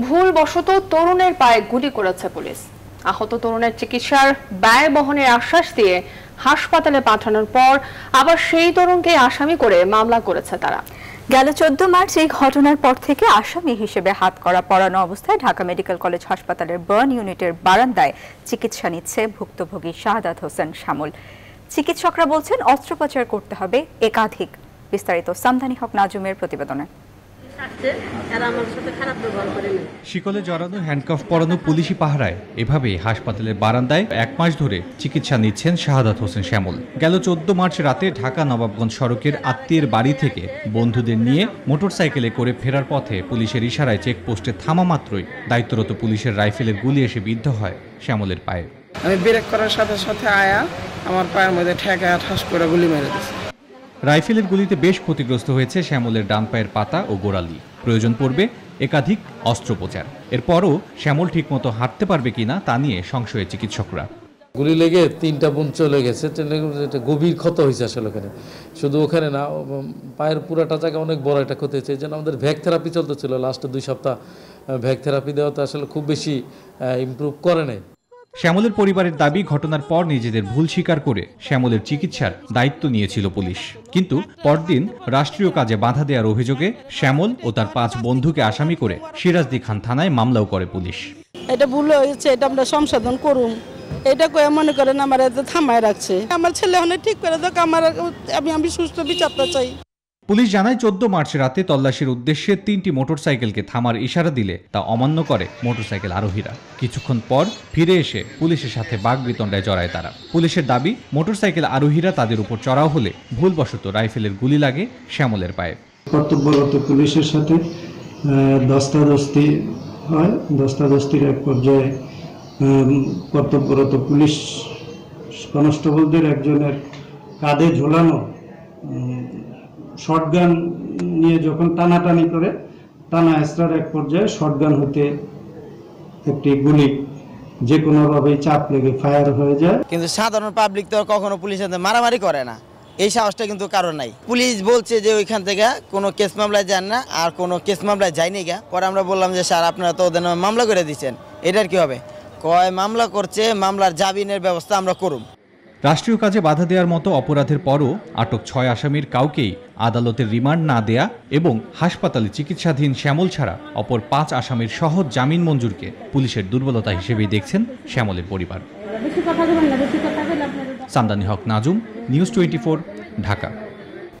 ভুল বশত তরুণের পায়ে গুলি করেছে পুলিশ। আহত তরুণের চিকিৎসার ব্যয় বহনের আশ্বাস দিয়ে হাসপাতালে পাঠানোর পর আবার সেই তরুণকে আসামি করে মামলা করেছে তারা। গেল চোদ্দ মার্চ এই ঘটনার পর থেকে আসামি হিসেবে হাত করা পড়ানো অবস্থায় ঢাকা মেডিকেল কলেজ হাসপাতালের বার্ন ইউনিটের বারান্দায় চিকিৎসা নিচ্ছে ভুক্তভোগী শাহাদাত হোসেন শ্যামল চিকিৎসকরা বলছেন, অস্ত্রোপচার করতে হবে একাধিক। বিস্তারিত, সামদানি হক নাজুমের প্রতিবেদনে। শিকলে জড়ানো হ্যান্ডকাফ পরানো পুলিশি পাহারায় এভাবে হাসপাতালের বারান্দায় এক মাস ধরে চিকিৎসা নিচ্ছেন শাহাদাত হোসেন শ্যামল। গেল চোদ্দ মার্চ রাতে ঢাকা নবাবগঞ্জ সড়কের আত্মীয়ের বাড়ি থেকে বন্ধুদের নিয়ে মোটরসাইকেলে করে ফেরার পথে পুলিশের ইশারায় চেকপোস্টে থামা মাত্রই দায়িত্বরত পুলিশের রাইফেলের গুলি এসে বিদ্ধ হয় শ্যামলের পায়ে। আমি ব্রেক করার সাথে সাথে আয়া আমার পায়ের মধ্যে ঠেকায় ঠাস করে গুলি মেরে দিছে। রাইফেলের গুলিতে বেশ ক্ষতিগ্রস্ত হয়েছে শ্যামলের ডান পায়ের পাতা ও গোড়ালি। প্রয়োজন পড়বে একাধিক অস্ত্রোপচার। এরপরও শ্যামল ঠিকমতো হাঁটতে পারবে কিনা তা নিয়ে সংশয়ে চিকিৎসকরা। গুলি লেগে তিনটা বোন চলে গেছে। গভীর ক্ষত হয়েছে আসলে ওখানে। শুধু ওখানে না পায়ের পুরাটা জায়গা অনেক বড় একটা ক্ষতি হয়েছে। যেন আমাদের ভ্যাক থেরাপি চলতেছিল। লাস্টে দুই সপ্তাহ ভ্যাক থেরাপি দেওয়াতে আসলে খুব বেশি ইমপ্রুভ করে নাই। শ্যামলের পরিবারের দাবি, ঘটনার পর নিজেদের ভুল স্বীকার করে শ্যামলের চিকিৎসার দায়িত্ব নিয়েছিল পুলিশ। কিন্তু পরদিন রাষ্ট্রীয় কাজে বাধা দেওয়ার অভিযোগে শ্যামল ও তার পাঁচ বন্ধুকে আসামি করে সিরাজদি খান থানায় মামলাও করে পুলিশ। এটা ভুল হয়েছে, এটা আমরা সংশোধন করুন। এটা কয়ে মনে করেন আমার এত থামায় রাখছে। আমার ছেলে অনেক ঠিক করে দেখ, আমার আমি আমি সুস্থ বিচারটা চাই। পুলিশ জানায় চোদ্দ মার্চ রাতে তল্লাশির উদ্দেশ্যে তিনটি মোটরসাইকেলকে থামার ইশারা দিলে তা অমান্য করে মোটরসাইকেল আরোহীরা। কিছুক্ষণ পর ফিরে এসে পুলিশের সাথে বাঘ বাগবিতণ্ডায় জড়ায় তারা। পুলিশের দাবি মোটরসাইকেল আরোহীরা তাদের উপর চড়াও হলে ভুলবশত রাইফেলের গুলি লাগে শ্যামলের পায়ে। কর্তব্যরত পুলিশের সাথে আহ, ধস্তাধস্তি হয়। ধস্তাধস্তির এক পর্যায়ে কর্তব্যরত পুলিশ কনস্টেবলদের একজনের কাঁধে ঝোলানো শর্টগান নিয়ে যখন টানাটানি করে, টানা এসরার এক পর্যায়ে শর্টগান হতে একটি গুলি যে কোনোভাবেই চাপ লেগে ফায়ার হয়ে যায়। কিন্তু সাধারণ পাবলিক তো কখনো পুলিশের সাথে মারামারি করে না। এই সাহসটা কিন্তু কারণ নাই। পুলিশ বলছে যে ওইখান থেকে কোনো কেস মামলায় যান না, আর কোনো কেস মামলায় যায়নি গা। পরে আমরা বললাম যে, স্যার, আপনারা তো ওদের মামলা করে দিচ্ছেন এটার কি হবে? কয়, মামলা করছে, মামলার জামিনের ব্যবস্থা আমরা করুম। রাষ্ট্রীয় কাজে বাধা দেওয়ার মতো অপরাধের পরও আটক ছয় আসামির কাউকেই আদালতের রিমান্ড না দেয়া এবং হাসপাতালে চিকিৎসাধীন শ্যামল ছাড়া অপর পাঁচ আসামির সহজ জামিন মঞ্জুরকে পুলিশের দুর্বলতা হিসেবেই দেখছেন শ্যামলের পরিবার। বেশি কথা বলবেন না বেশি কথা বললে আপনার সামদানি হক নাজুম নিউজ টোয়েন্টি ঢাকা।